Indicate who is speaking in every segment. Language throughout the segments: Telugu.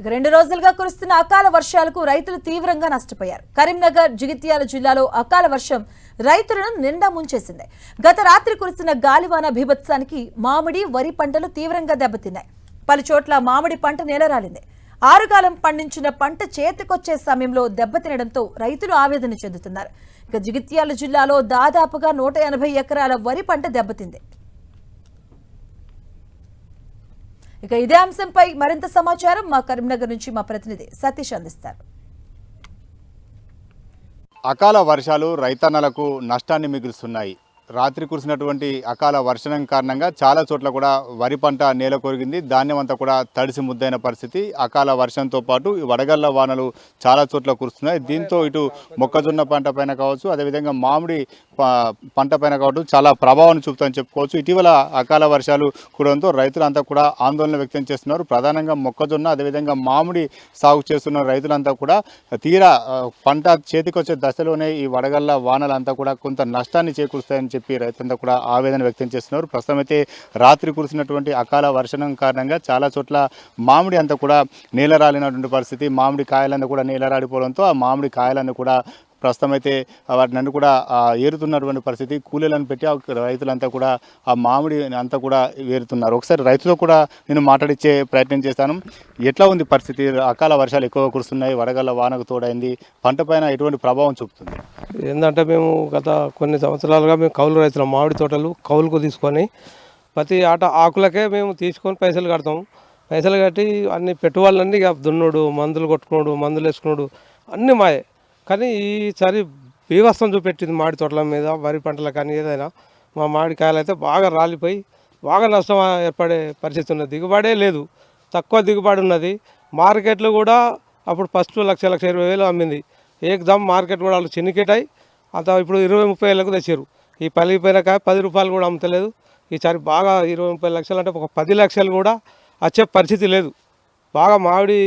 Speaker 1: ఇక రెండు రోజులుగా కురుస్తున్న అకాల వర్షాలకు రైతులు తీవ్రంగా నష్టపోయారు. కరీంనగర్ జగిత్యాల జిల్లాలో అకాల వర్షం రైతులను నిండా ముంచేసింది. గత రాత్రి కురిసిన గాలివాన భీభత్సానికి మామిడి వరి పంటలు తీవ్రంగా దెబ్బతిన్నాయి. పలు చోట్ల మామిడి పంట నేలరాలింది. ఆరుగాలం పండించిన పంట చేతికొచ్చే సమయంలో దెబ్బతినడంతో రైతులు ఆవేదన చెందుతున్నారు. ఇక జగిత్యాల జిల్లాలో దాదాపుగా నూట ఎనభై ఎకరాల వరి పంట దెబ్బతింది. ఇక ఇదే అంశంపై మరింత సమాచారం మా కరీంనగర్ నుంచి మా ప్రతినిధి సతీష్ అందిస్తారు.
Speaker 2: అకాల వర్షాలు రైతన్నలకు నష్టాన్ని మిగులుస్తున్నాయి. రాత్రి కురిసినటువంటి అకాల వర్షం కారణంగా చాలా చోట్ల కూడా వరి పంట నేల కొరిగింది. ధాన్యం అంతా కూడా తడిసి ముద్దైన పరిస్థితి. అకాల వర్షంతో పాటు ఈ వడగళ్ళ వానలు చాలా చోట్ల కురుస్తున్నాయి. దీంతో ఇటు మొక్కజొన్న పంట పైన కావచ్చు అదేవిధంగా మామిడి ప- పంట పైన కావచ్చు చాలా ప్రభావం చూపుతాయని చెప్పుకోవచ్చు. ఇటీవల అకాల వర్షాలు కూడంతో రైతులంతా కూడా ఆందోళన వ్యక్తం చేస్తున్నారు. ప్రధానంగా మొక్కజొన్న అదేవిధంగా మామిడి సాగు చేస్తున్న రైతులంతా కూడా తీరా పంట చేతికొచ్చే దశలోనే ఈ వడగళ్ళ వానలంతా కూడా కొంత నష్టాన్ని చేకూరుస్తాయని చెప్పి రైతులంతా కూడా ఆవేదన వ్యక్తం చేస్తున్నారు. ప్రస్తుతం అయితే రాత్రి కురిసినటువంటి అకాల వర్షం కారణంగా చాలా చోట్ల మామిడి అంతా కూడా నేలరాలినటువంటి పరిస్థితి. మామిడి కాయలన్నీ కూడా నేలరాడిపోవడంతో ఆ మామిడి కాయలన్నీ కూడా ప్రస్తుతం అయితే వాటిని కూడా ఏరుతున్నటువంటి పరిస్థితి. కూలీలను పెట్టి ఆ రైతులంతా కూడా ఆ మామిడి అంతా కూడా ఏరుతున్నారు. ఒకసారి రైతుతో కూడా నేను మాట్లాడిచ్చే ప్రయత్నం చేస్తాను. ఎట్లా ఉంది పరిస్థితి? అకాల వర్షాలు ఎక్కువ కురుస్తున్నాయి వడగళ్ళ వానకు తోడైంది. పంట ఎటువంటి ప్రభావం చూపుతుంది?
Speaker 3: ఏంటంటే మేము గత కొన్ని సంవత్సరాలుగా మేము కౌలు రైతులం మామిడి తోటలు కౌలుకు తీసుకొని ప్రతి ఆట ఆకులకే మేము తీసుకొని పైసలు కడతాం. పైసలు కట్టి అన్ని పెట్టుబడులన్నీ ఇక దున్నుడు మందులు కొట్టుకున్నాడు మందులు వేసుకున్నాడు అన్నీ మాయే. కానీ ఈసారి బీభత్సం చూపెట్టింది మామిడి తోటల మీద వరి పంటల కానీ ఏదైనా. మా మామిడికాయలు అయితే బాగా రాలిపోయి బాగా నష్టం ఏర్పడే పరిస్థితి ఉన్నది. దిగుబడే లేదు. తక్కువ దిగుబడి ఉన్నది. మార్కెట్లు కూడా అప్పుడు ఫస్ట్ లక్ష లక్ష ఇరవై వేలు అమ్మింది. ఏకదమ్ మార్కెట్ కూడా వాళ్ళు చిన్నికెటాయి అంత ఇప్పుడు ఇరవై ముప్పై వేలకు తెచ్చారు ఈ పలిగిపోయిన కాయ పది రూపాయలు కూడా అమ్ముతలేదు. ఈసారి బాగా ఇరవై ముప్పై లక్షలు అంటే ఒక పది లక్షలు కూడా వచ్చే పరిస్థితి లేదు. బాగా మామిడి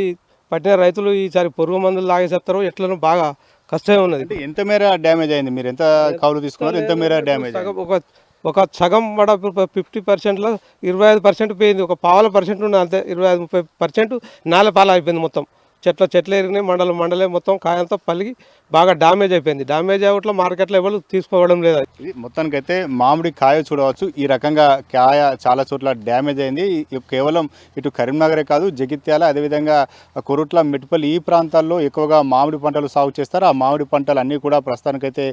Speaker 3: పట్టిన రైతులు ఈసారి పురుగు మందులు తాగేసేస్తారు ఎట్లనో బాగా కష్టమే ఉన్నది.
Speaker 2: ఎంత మేర డ్యామేజ్ అయింది? మీరు ఎంత కౌలు తీసుకున్నారు? ఎంత మేర డ్యామేజ్
Speaker 3: ఒక ఒక సగం వడ ఫిఫ్టీ పర్సెంట్లో ఇరవై ఐదు పర్సెంట్ పోయింది. ఒక పావుల పర్సెంట్ ఉన్నది అంతే. ఇరవై ఐదు ముప్పై పర్సెంట్ నాల పాల అయిపోయింది మొత్తం. చెట్ల చెట్లు ఎరిగినాయి మండలం మండలే మొత్తం కాయంతా పలిగి బాగా డామేజ్ అయిపోయింది. డామేజ్ అవ్వట్లో మార్కెట్లో ఎవరు తీసుకోవడం లేదు. మొత్తానికి
Speaker 2: అయితే మొత్తానికైతే మామిడి కాయ చూడవచ్చు. ఈ రకంగా కాయ చాలా చోట్ల డ్యామేజ్ అయింది. కేవలం ఇటు కరీంనగరే కాదు జగిత్యాల అదేవిధంగా కొరుట్ల మిట్పల్లి ఈ ప్రాంతాల్లో ఎక్కువగా మామిడి పంటలు సాగు చేస్తారు. ఆ మామిడి పంటలు అన్నీ కూడా ప్రస్తుతానికైతే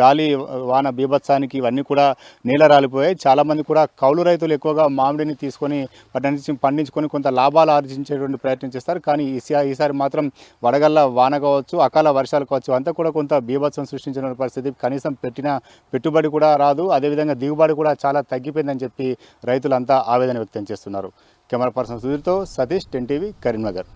Speaker 2: గాలి వాన బీభత్సానికి ఇవన్నీ కూడా నీళ్ళ రాలిపోయాయి. చాలామంది కూడా కౌలు రైతులు ఎక్కువగా మామిడిని తీసుకొని పండించి పండించుకొని కొంత లాభాలు ఆర్జించేటువంటి ప్రయత్నం చేస్తారు. కానీ ఈసారి మాత్రం వడగళ్ళ వాన కావచ్చు అకాల వర్షాలు కావచ్చు అంతా కూడా కొంత బీభత్సం సృష్టించిన పరిస్థితి. కనీసం పెట్టిన పెట్టుబడి కూడా రాదు. అదేవిధంగా దిగుబడి కూడా చాలా తగ్గిపోయిందని చెప్పి రైతులంతా ఆవేదన వ్యక్తం చేస్తున్నారు. కెమెరా పర్సన్ సుధీర్తో సతీష్ టెన్ టీవీ కరీంనగర్.